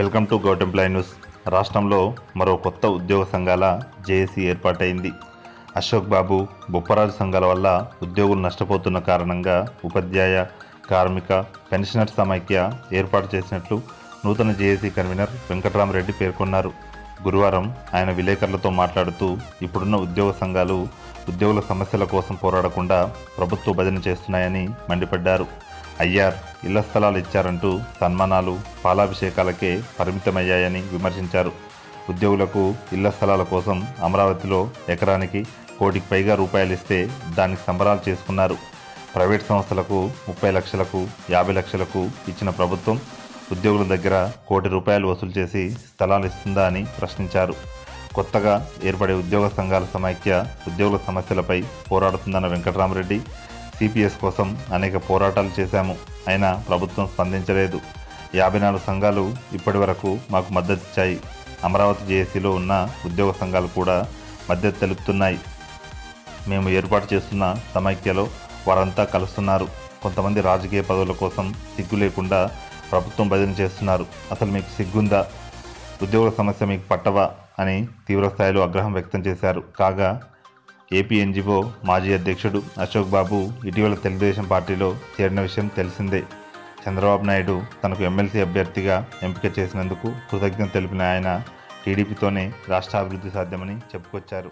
Welcome to govt employee news. రాష్ట్రంలో మరో కొత్త ఉద్యోగ సంఘాల జేఏసీ ఏర్పాటైంది. అశోక్ బాబు బొప్పరాజు సంఘాల వల్ల ఉద్యోగులు నష్టపోతున్న కారణంగా ఉపాధ్యాయ కార్మిక పెన్షనర్ సమైక్య ఏర్పాటు చేసినట్లు నూతన జేఏసీ కన్వీనర్ వెంకటరామరెడ్డి పేర్కొన్నారు. గురువారం ఆయన విలేకరులతో మాట్లాడుతూ ఇప్పుడున్న ఉద్యోగ సంఘాలు ఉద్యోగుల సమస్యల కోసం పోరాడకుండా ప్రభుత్వ భజన చేస్తున్నాయని మండిపడ్డారు. అయ్యార్ ఇళ్ళ స్థలాలు ఇచ్చారంటూ సన్మానాలు పాలాభిషేకాలకే పరిమితమయ్యాయని విమర్శించారు. ఉద్యోగులకు ఇళ్ళ స్థలాల కోసం అమరావతిలో ఎకరానికి కోటికి పైగా రూపాయలు ఇస్తే దానికి సంబరాలు చేసుకున్నారు. ప్రైవేట్ సంస్థలకు ముప్పై లక్షలకు యాభై లక్షలకు ఇచ్చిన ప్రభుత్వం ఉద్యోగుల దగ్గర కోటి రూపాయలు వసూలు చేసి స్థలాలు ఇస్తుందా అని ప్రశ్నించారు. కొత్తగా ఏర్పడే ఉద్యోగ సంఘాల సమైక్య ఉద్యోగుల సమస్యలపై పోరాడుతుందన్న వెంకటరామరెడ్డి సిపిఎస్ కోసం అనేక పోరాటాలు చేశాము. అయినా ప్రభుత్వం స్పందించలేదు. యాభై నాలుగు సంఘాలు ఇప్పటి వరకు మాకు మద్దతు ఇచ్చాయి. అమరావతి జేఏసీలో ఉన్న ఉద్యోగ సంఘాలు కూడా మద్దతు తెలుపుతున్నాయి. మేము ఏర్పాటు చేస్తున్న సమైక్యలో వారంతా కలుస్తున్నారు. కొంతమంది రాజకీయ పదవుల కోసం సిగ్గు లేకుండా ప్రభుత్వం భజన చేస్తున్నారు. అసలు మీకు సిగ్గుందా? ఉద్యోగుల సమస్య మీకు పట్టవా? అని తీవ్రస్థాయిలో ఆగ్రహం వ్యక్తం చేశారు. కాగా ఏపీ ఎన్జిఓ మాజీ అధ్యక్షుడు అశోక్ బాబు ఇటీవల తెలుగుదేశం పార్టీలో చేరిన విషయం తెలిసిందే. చంద్రబాబు నాయుడు తనకు ఎమ్మెల్సీ అభ్యర్థిగా ఎంపిక చేసినందుకు కృతజ్ఞత తెలిపిన ఆయన టీడీపీతోనే రాష్ట్ర అభివృద్ధి సాధ్యమని చెప్పుకొచ్చారు.